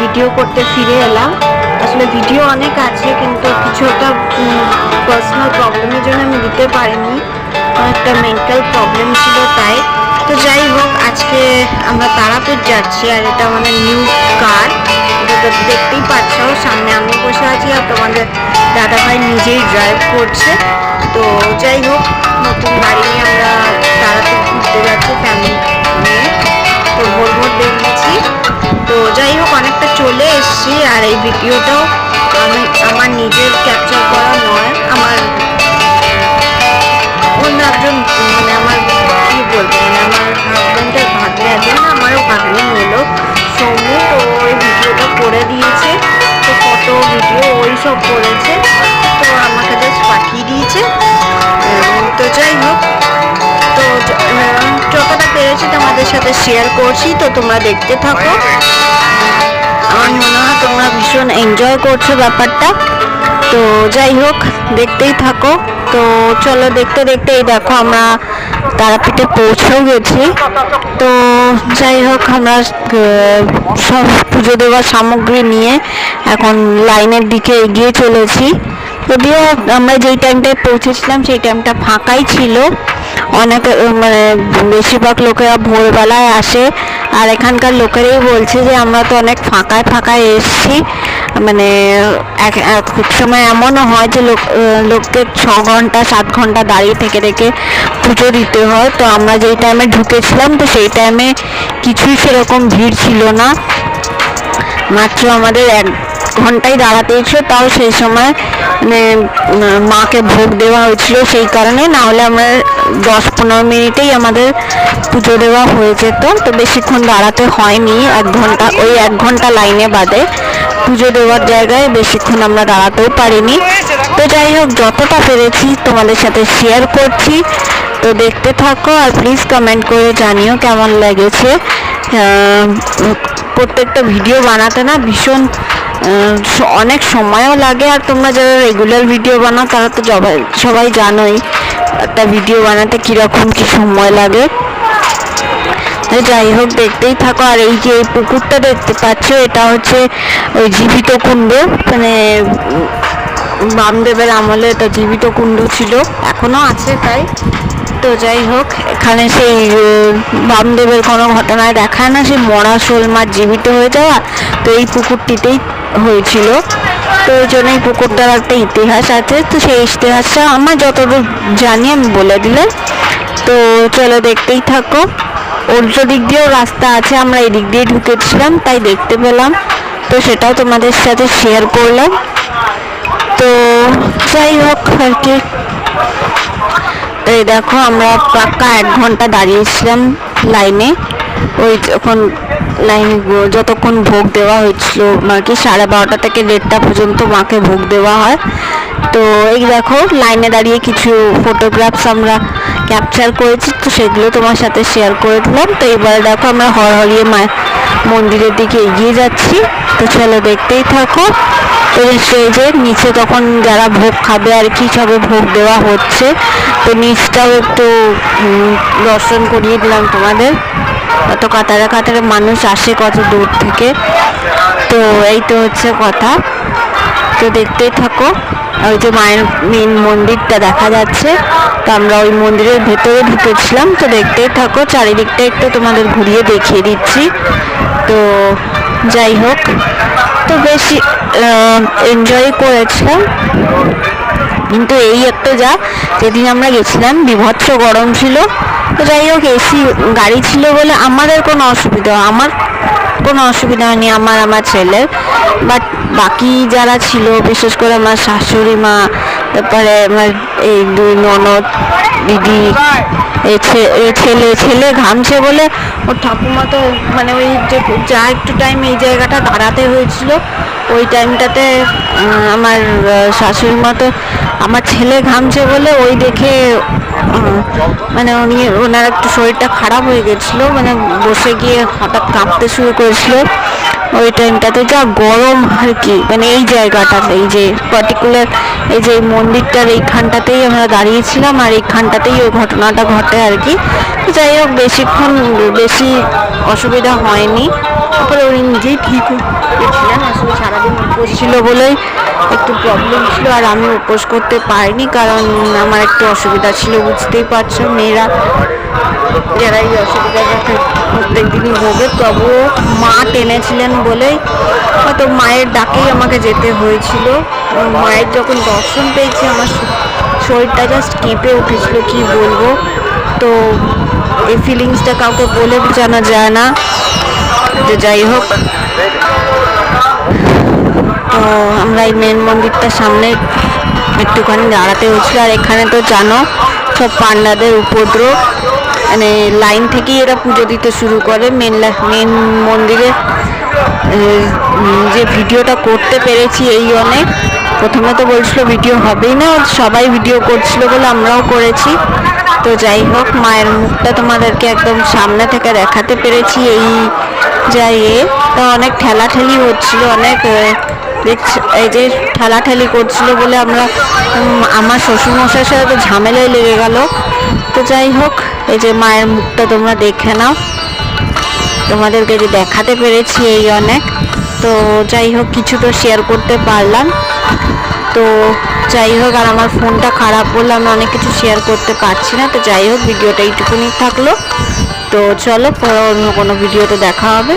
Video করতে ফিরে এলাম। আসলে ভিডিও অনেক আছে, কিন্তু কিছু একটা পার্সোনাল প্রবলেমের জন্য আমি দিতে পারিনি। একটা মেন্টাল প্রবলেম ছিল তাই। তো যাই হোক, আজকে আমরা তারাপীঠ যাচ্ছি, আর এটা আমাদের নিউ কার এটা দেখতেই পাচ্ছ, সামনে আমি বসে আছি আর তোমাদের দাদাভাই নিজেই ড্রাইভ করছে। তো যাই হোক, নতুন গাড়ি নিয়ে আমরা তারাপীঠ ঘুরতে যাচ্ছি ফ্যামিলি নিয়ে। তো ভোর ভোর তো যাই হোক অনেকটা চলে এসেছি আর এই ভিডিওটাও আমি আমার নিজের ক্যাপচার করা নয় আমার অন্য একজন মানে আমার কি বলব মানে আমার হাজব্যান্ডের ভাগ্নে আছে না আমারও ভাগ্নে হলো সৌম্য তো ওই ভিডিওটা করে দিয়েছে তো ফটো ভিডিও ওই সব করেছে। তো আমাকে জাস্ট পাঠিয়ে দিয়েছে। তো যাই হোক তো য- আহ, যতটা পেরেছি তোমাদের সাথে শেয়ার করছি, তো তোমরা দেখতে থাকো। আমার মনে হয় তোমরা ভীষণ এনজয় করছ ব্যাপারটা। তো যাই হোক, দেখতেই থাকো। তো চলো দেখতে দেখতে এই দেখো আমরা তারাপীঠে পৌঁছেও গেছি। তো যাই হোক, আমরা সব পুজো দেওয়ার সামগ্রী নিয়ে এখন লাইনের দিকে এগিয়ে চলেছি। যদিও আমরা যেই টাইমটায় পৌঁছেছিলাম, সেই টাইমটা ফাঁকাই ছিল। অনেক মানে বেশিরভাগ লোকেরা ভোরবেলায় আসে। আর এখানকার লোকেরাই বলছে যে, আমরা তো অনেক ফাঁকায় ফাঁকায় এসছি। মানে এক সময় এমনও হয় যে, লোক লোককে ছ ঘণ্টা, সাত ঘণ্টা দাঁড়িয়ে থেকে থেকে পুজো দিতে হয়। তো আমরা যেই টাইমে ঢুকেছিলাম, তো সেই টাইমে কিছুই সেরকম ভিড় ছিল না। মাত্র আমাদের এক ঘন্টায় দাঁড়াতে হয়েছিল তাও সেই সময় মানে মাকে ভোগ দেওয়া হয়েছিল সেই কারণে না হলে আমরা দশ পনেরো মিনিটেই আমাদের পুজো দেওয়া হয়ে যেত, তো বেশিক্ষণ দাঁড়াতে হয়নি, এক ঘণ্টা, ওই এক ঘণ্টা লাইনে বাদে পুজো দেওয়ার জায়গায় বেশিক্ষণ আমরা দাঁড়াতেও পারিনি। তো যাই হোক, যতটা পেরেছি তোমাদের সাথে শেয়ার করছি, তো দেখতে থাকো আর প্লিজ কমেন্ট করে জানিও কেমন লেগেছে। প্রত্যেকটা ভিডিও বানাতে না ভীষণ অনেক সময়ও লাগে আর তোমরা যারা রেগুলার ভিডিও বানাও, তারা তো সবাই সবাই জানোই একটা ভিডিও বানাতে কীরকম কী সময় লাগে। যাই হোক, দেখতেই থাকো। আর এই যে পুকুরটা দেখতে পাচ্ছ, এটা হচ্ছে ওই জীবিত কুণ্ড। মানে বামদেবের আমলে এটা জীবিত কুণ্ড ছিল, এখনও আছে তাই। তো যাই হোক, এখানে সেই বামদেবের কোনো ঘটনায় দেখায় না, সেই মরা শোল মাছ জীবিত হয়ে যাওয়া। তো এই পুকুরটিতেই হয়েছিল। তো ওই জন্য এই পুকুরটার একটা ইতিহাস আছে। তো সেই ইতিহাসটা আমার যতদূর জানি আমি বলে দিলাম তো চলো দেখতেই থাকো। উল্টো দিক দিয়েও রাস্তা আছে, আমরা এই দিক দিয়ে ঢুকেছিলাম, তাই দেখতে পেলাম। তো সেটাও তোমাদের সাথে শেয়ার করলাম। তো যাই হোক আর কি। তো এই দেখো, আমরা পাক্কা এক ঘণ্টা দাঁড়িয়েছিলাম লাইনে। ওই যখন লাইন যতক্ষণ ভোগ দেওয়া হয়েছিল আর কি সাড়ে বারোটা থেকে দেড়টা পর্যন্ত মাকে ভোগ দেওয়া হয়। তো এই দেখো, লাইনে দাঁড়িয়ে কিছু ফটোগ্রাফস আমরা ক্যাপচার করেছি, তো সেগুলো তোমার সাথে শেয়ার করে দিলাম। তো এবারে দেখো আমরা হরহরিয়ে মায়ের মন্দিরের দিকে এগিয়ে যাচ্ছি। তো চলো দেখতেই থাকো। তো স্টেজের নিচে তখন যারা ভোগ খাবে আর কি সবে ভোগ দেওয়া হচ্ছে, তো নিচটাও একটু দর্শন করিয়ে দিলাম তোমাদের। কত কাতারে কাতারে মানুষ আসে কত দূর থেকে। তো এই তো হচ্ছে কথা। তো দেখতেই থাকো, ওই যে মায়ের মেন মন্দিরটা দেখা যাচ্ছে। তো আমরা ওই মন্দিরের ভেতরে ঢুকেছিলাম। তো দেখতেই থাকো, চারিদিকটা একটু তোমাদের ঘুরিয়ে দেখিয়ে দিচ্ছি। তো যাই হোক, তো বেশি এনজয় করেছিলাম। কিন্তু এই একটা যা, যেদিন আমরা গেছিলাম, বিভৎস গরম ছিল। তো যাই হোক এসি গাড়ি ছিল বলে আমাদের কোনো অসুবিধা, আমার কোনো অসুবিধা হয়নি, আমার আমার ছেলের। বাট বাকি যারা ছিল, বিশেষ করে আমার শাশুড়ি মা, তারপরে আমার এই দুই ননদ, দিদি ছেলে ছেলে ঘামছে বলে ওর ঠাকুমা তো মানে ওই যে যা একটু টাইম এই জায়গাটা দাঁড়াতে হয়েছিল, ওই টাইমটাতে আমার শাশুড়ি মা তো আমার ছেলে ঘামছে বলে ওই দেখে মানে উনি, ওনার একটু শরীরটা খারাপ হয়ে গেছিল মানে বসে গিয়ে হঠাৎ কাঁপতে শুরু করেছিল। ওই টাইমটাতে যা গরম আর কি মানে এই জায়গাটাতে এই যে পার্টিকুলার এই যে মন্দিরটার এইখানটাতেই আমরা দাঁড়িয়েছিলাম আর এইখানটাতেই ওই ঘটনাটা ঘটে আর কি। যাই হোক, বেশিক্ষণ, বেশি অসুবিধা হয়নি। তারপরে উনি নিজেই ঠিক হয়েছিলেন আসলে সারাদিন উপোস ছিল বলেই একটু প্রবলেম ছিল আর আমি উপোস করতে পারিনি কারণ আমার একটু অসুবিধা ছিল, বুঝতেই পারছ। মেয়েরা যারা এই অসুবিধার সাথে প্রত্যেক দিনই ভোগে, তবুও মা টেনেছিলেন বলেই হয়তো মায়ের ডাকেই আমাকে যেতে হয়েছিল। মায়ের যখন দর্শন পেয়েছি, আমার শরীরটা জাস্ট কেঁপে উঠেছিল, কি বলব? তো এই ফিলিংসটা কাউকে বলে বোঝানো যায় না। তো যাই হোক। তো আমরা এই মেন মন্দিরটার সামনে একটুখানি দাঁড়াতে হয়েছিল। আর এখানে তো জানো, সব পান্ডাদের উপদ্রব। মানে লাইন থেকেই এরা পুজো দিতে শুরু করে। মেন মেন মন্দিরে যে ভিডিওটা করতে পেরেছি এই অনেক। প্রথমে তো বলছিল ভিডিও হবেই না, সবাই ভিডিও করছিল বলে আমরাও করেছি। তো যাই হোক, মায়ের মুখটা তোমাদেরকে একদম সামনে থেকে দেখাতে পেরেছি এই যাই এ তো অনেক ঠেলাঠেলি হচ্ছিল, অনেক এই যে ঠেলাঠেলি করছিল বলে আমরা আমার শ্বশুরমশাইয়ের সাথে তো ঝামেলায় লেগে গেল। তো যাই হোক, এই যে মায়ের মুখটা তোমরা দেখে নাও। তোমাদেরকে যে দেখাতে পেরেছি এই অনেক। তো যাই হোক, কিছু তো শেয়ার করতে পারলাম। তো যাই হোক, আর আমার ফোনটা খারাপ বলে আমি অনেক কিছু শেয়ার করতে পারছি না, তো যাই হোক, ভিডিওটা এইটুকুনি থাকল। তো চলো, পরে অন্য কোনো ভিডিওতে দেখা হবে।